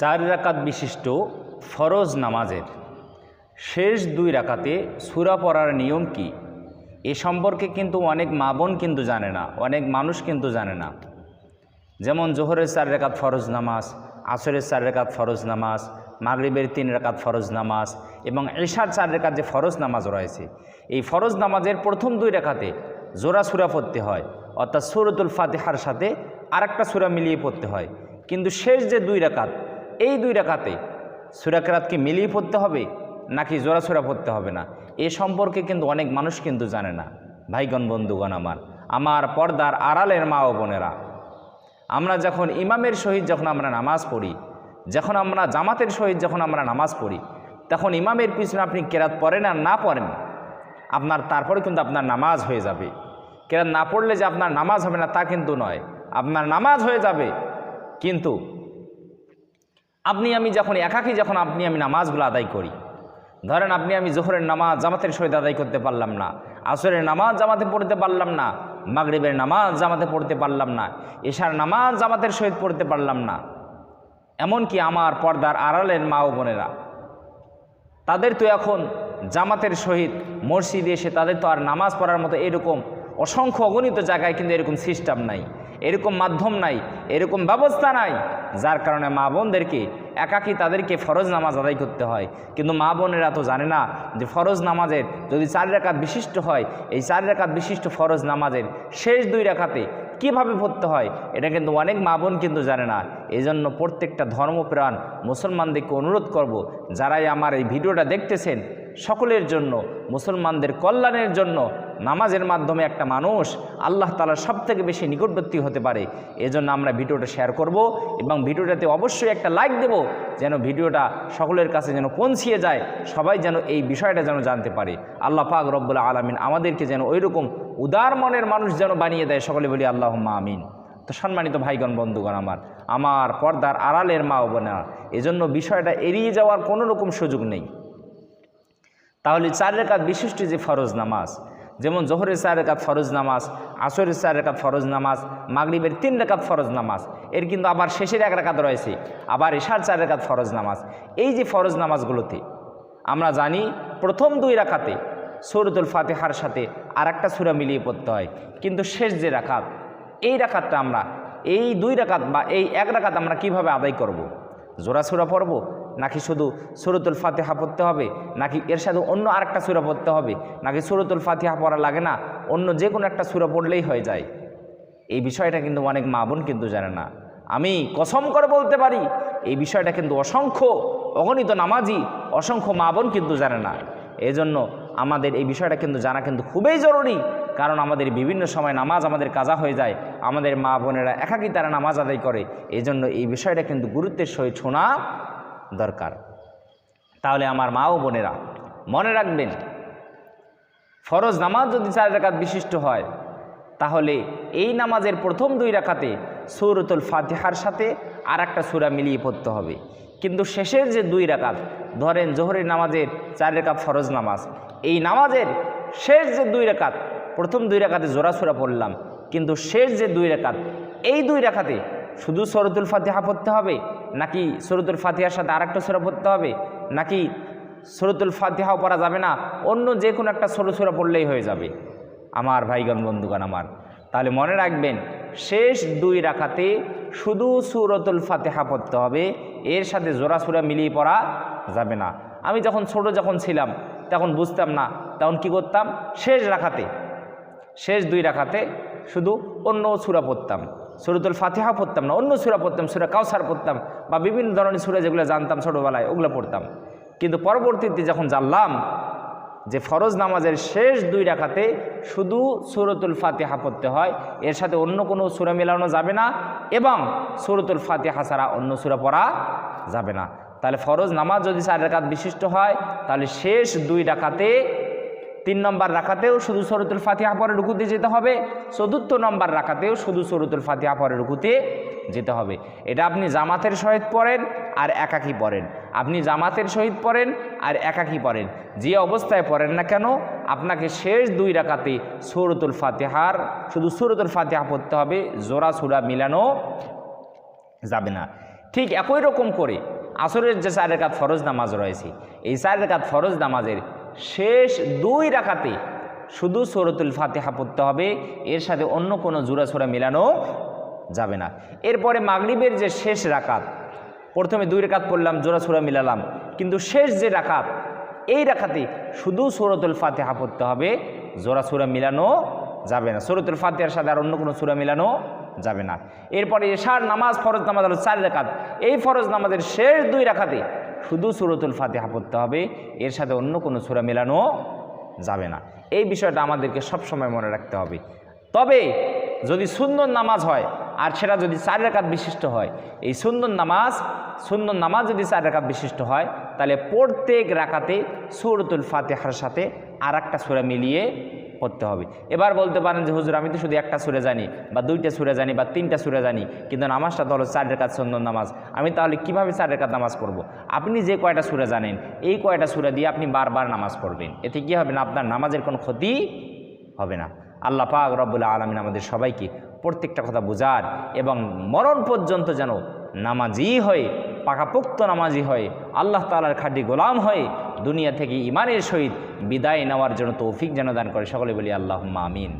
চার রাকাত বিশিষ্ট ফরজ নামাজের শেষ দুই রাকাতে সুরা পড়ার নিয়ম কি? এ সম্পর্কে কিন্তু অনেক মা বোন কিন্তু জানে না, অনেক মানুষ কিন্তু জানে না। যেমন জোহরের চার রেখাত ফরজ নামাজ, আসরের চার রেখাত ফরজ নামাজ, মাগরিবের তিন রেখাত ফরজ নামাজ এবং এশার চার রেখাত যে ফরজ নামাজ রয়েছে, এই ফরজ নামাজের প্রথম দুই রেখাতে জোড়া সুরা পড়তে হয়, অর্থাৎ সুরতুল ফাতেহার সাথে আরেকটা সুরা মিলিয়ে পড়তে হয়। কিন্তু শেষ যে দুই রেখাত এই দুই রেখাতে সুরাকেরাতকে মিলিয়ে পড়তে হবে নাকি জোড়া সুরা পড়তে হবে না? এ সম্পর্কে কিন্তু অনেক মানুষ কিন্তু জানে না। ভাইগণ, বন্ধুগণ আমার আমার পর্দার আড়ালের মা ও বোনেরা, আমরা যখন ইমামের সহিত যখন আমরা নামাজ পড়ি, যখন আমরা জামাতের সহিত যখন আমরা নামাজ পড়ি, তখন ইমামের পিছনে আপনি কেরাত পড়েন আর না পড়েন, আপনার তারপরে কিন্তু আপনার নামাজ হয়ে যাবে। কেরাত না পড়লে যে আপনার নামাজ হবে না তা কিন্তু নয়। আপনার নামাজ হয়ে যাবে, কিন্তু আপনি আমি যখন একাকী, যখন আপনি আমি নামাজগুলো আদায় করি। ধরেন আপনি আমি জোহরের নামাজ জামাতের সহিত আদায় করতে পারলাম না, আসরের নামাজ জামাতে পড়তে পারলাম না, মাগরিবের নামাজ জামাতে পড়তে পারলাম না, এশার নামাজ জামাতের সহিত পড়তে পারলাম না। এমনকি আমার পর্দার আড়ালের মা ও বোনেরা, তাদের তো এখন জামাতের সহিত মসজিদে এসে তাদের তো আর নামাজ পড়ার মতো এরকম অসংখ্য অগণিত জায়গায় কিন্তু এরকম সিস্টেম নাই। এরকম মাধ্যম নাই, এরকম ব্যবস্থা নাই, যার কারণে মা বোনদেরকে একাকী তাদেরকে ফরজ নামাজ আদায় করতে হয়। কিন্তু মা বোনেরা তো জানে না যে ফরজ নামাজের যদি চার রেখাত বিশিষ্ট হয়, এই চার রেখাত বিশিষ্ট ফরজ নামাজের শেষ দুই রেখাতে কীভাবে পড়তে হয়, এটা কিন্তু অনেক মা বোন কিন্তু জানে না। এই জন্য প্রত্যেকটা ধর্মপ্রাণ মুসলমানদেরকে অনুরোধ করব, যারাই আমার এই ভিডিওটা দেখতেছেন সকলের জন্য, মুসলমানদের কল্যাণের জন্য নামাজের মাধ্যমে একটা মানুষ আল্লাহ তালার সব থেকে বেশি নিকটবর্তী হতে পারে। এজন্য আমরা ভিডিওটা শেয়ার করব এবং ভিডিওটাতে অবশ্যই একটা লাইক দেব যেন ভিডিওটা সকলের কাছে যেন পৌঁছিয়ে যায়, সবাই যেন এই বিষয়টা যেন জানতে পারে। আল্লাহ পাক রব্বুল আলমিন আমাদেরকে যেন ওইরকম উদার মনের মানুষ যেন বানিয়ে দেয়, সকলে বলি আল্লাহ আমিন। তো সম্মানিত ভাইগণ, বন্ধুগণ আমার আমার পর্দার আড়ালের মা ও বোনেরা, এজন্য বিষয়টা এড়িয়ে যাওয়ার কোনো রকম সুযোগ নেই। তাহলে চার রেখাত বিশিষ্ট যে ফরজ নামাজ, যেমন জোহরের চার রেখাত ফরজ নামাজ, আসরের চার রেখাত ফরজ নামাজ, মাগরিবের তিন রেখাত ফরজ নামাজ, এর কিন্তু আবার শেষের এক রেখাত রয়েছে, আবার এশার চার রেখাত ফরজ নামাজ এই যে ফরজ নামাজগুলোতে আমরা জানি প্রথম দুই রাখাতে সৌরতুল ফাতেহার সাথে আর একটা সুরা মিলিয়ে পড়তে হয়, কিন্তু শেষ যে রাখাত, এই রাখাতটা আমরা, এই দুই রাখাত বা এই এক রাখাত আমরা কীভাবে আদায় করব। জোড়া সুরা পড়ব নাকি শুধু সুরতুল ফাতিহা পড়তে হবে? নাকি এর সাথে অন্য আরেকটা সুরা পড়তে হবে? নাকি সুরতুল ফাতিহা পড়া লাগে না? অন্য যে কোনো একটা সুরা পড়লেই হয়ে যায়। এই বিষয়টা কিন্তু অনেক মা বোন কিন্তু জানে না। আমি কসম করে বলতে পারি, এই বিষয়টা কিন্তু অসংখ্য অগণিত নামাজি, অসংখ্য মা বোন কিন্তু জানে না। এজন্য আমাদের এই বিষয়টা কিন্তু জানা কিন্তু খুবই জরুরি, কারণ আমাদের বিভিন্ন সময় নামাজ আমাদের কাজা হয়ে যায়, আমাদের মা বোনেরা একাকী তারা নামাজ আদায় করে। এই জন্য এই বিষয়টা কিন্তু গুরুত্বের সহিত শোনা দরকার। তাহলে আমার মা ও বোনেরা, মনে রাখবেন, ফরজ নামাজ যদি চার রাকাত বিশিষ্ট হয়, তাহলে এই নামাজের প্রথম দুই রাখাতে সৌরতুল ফাতিহার সাথে আর একটা সুরা মিলিয়ে পড়তে হবে। কিন্তু শেষের যে দুই রাকাত, ধরেন জোহরের নামাজের চার রেখাত ফরজ নামাজ, এই নামাজের শেষ যে দুই রেখাত প্রথম দুই রেখাতে জোড়া সুরা পড়লাম, কিন্তু শেষ যে দুই রেখাত এই দুই রেখাতে শুধু সরতুল ফাতিহা পড়তে হবে? নাকি সরতুল ফাতিহার সাথে আরেকটা সুরা পড়তে হবে? নাকি সরতুল ফাতিহাও পড়া যাবে না? অন্য যে কোনো একটা সরু সুরা পড়লেই হয়ে যাবে। আমার ভাইগণ, বন্ধুগণ আমার, তাহলে মনে রাখবেন, শেষ দুই রাখাতে শুধু সুরতুল ফাতেহা পড়তে হবে, এর সাথে জোড়া সুরা মিলিয়ে পড়া যাবে না। আমি যখন ছোট যখন ছিলাম, তখন বুঝতাম না, তখন কি করতাম? শেষ রাখাতে শেষ দুই রাখাতে শুধু অন্য সুরা পড়তাম। সুরতুল ফাতিহা পড়তাম না, অন্য সুরা পড়তাম, সুরা কাউসার পড়তাম বা বিভিন্ন ধরনের সুরা যেগুলো জানতাম ছোটোবেলায়, ওগুলো পড়তাম। কিন্তু পরবর্তীতে যখন জানলাম যে ফরজ নামাজের শেষ দুই রাখাতে শুধু সুরতুল ফাতিহা পড়তে হয়, এর সাথে অন্য কোনো সুরা মেলানো যাবে না এবং সুরতুল ফাতিহা ছাড়া অন্য সুরা পড়া যাবে না। তাহলে ফরজ নামাজ যদি চার রাকাত বিশিষ্ট হয়, তাহলে শেষ দুই রাখাতে তিন নম্বর রাখাতেও শুধু সরতুল ফাতিহা পরে রুকুতে যেতে হবে। চতুর্থ নম্বর রাখাতেও শুধু সরতুল ফাতিহা পরে রুকুতে যেতে হবে। এটা আপনি জামাতের সহিত পড়েন আর একাকি পড়েন। আপনি জামাতের সহিত পড়েন আর একাকি পড়েন। যে অবস্থায় পড়েন না কেন, আপনাকে শেষ দুই রাখাতে সৌরতুল ফাতিহার, শুধু সুরতুল ফাতিহা পড়তে হবে, জোড়া সুরা মিলানো যাবে না। ঠিক একই রকম করে আসরের যে চার রেখাত ফরজ নামাজ রয়েছে, এই চার রেখাত ফরজ নামাজের শেষ দুই রাখাতে শুধু সৌরতুল ফাতেহা পড়তে হবে। এর সাথে অন্য কোনো জোড়াছোড়া মেলানো যাবে না। এরপরে মাগরিবের যে শেষ রাকাত, প্রথমে দুই রেখাত পড়লাম, জোড়াছোড়া মিলালাম। কিন্তু শেষ যে রাকাত, এই রাখাতে শুধু সৌরতুল ফাতেহা পড়তে হবে। জোড়াছোড়া মিলানো যাবে না। সৌরতুল ফাতেহার সাথে আর অন্য কোনো সুরা মিলানো যাবে না। এরপরে এশার নামাজ ফরজ নামাজ হলো চার রেখাত এই ফরজ নামাজের শেষ দুই রাখাতে শুধু সুরতুল ফাতেহা পড়তে হবে, এর সাথে অন্য কোনো সুরা মেলানো যাবে না। এই বিষয়টা আমাদেরকে সবসময় মনে রাখতে হবে। তবে যদি সুন্দর নামাজ হয়, আর সেটা যদি চার রেখাত বিশিষ্ট হয়, এই সুন্দর নামাজ সুন্দর নামাজ যদি চার রেখাত বিশিষ্ট হয়, তাহলে প্রত্যেক রাকাতে সুরতুল ফাতেহার সাথে আর একটা সুরা মিলিয়ে পড়তে হবে। এবার বলতে পারেন যে, হুজুর, আমি তো শুধু একটা সুরে জানি বা দুইটা সুরে জানি বা তিনটা সুরে জানি, কিন্তু নামাজটা তো হলো চার রেখাত সুন্দর নামাজ। আমি তাহলে কীভাবে চার রেখাত নামাজ পড়ব? আপনি যে কয়টা সুরে জানেন, এই কয়টা সুরে দিয়ে আপনি বারবার নামাজ পড়বেন। এতে কী হবে না? আপনার নামাজের কোনো ক্ষতি হবে না। আল্লাহ পাক রব্বুল্লা আলমিন আমাদের সবাইকে প্রত্যেকটা কথা বোঝার এবং মরণ পর্যন্ত যেন নামাজি হয়ে পাকাপোক্ত নামাজি হয়, আল্লাহ তালার খাঁটি গোলাম হয়, দুনিয়া থেকে ইমানের সহিত বিদায় নেওয়ার জন্য তৌফিক যেন দান করে। সকলে বলি আল্লাহ আমিন।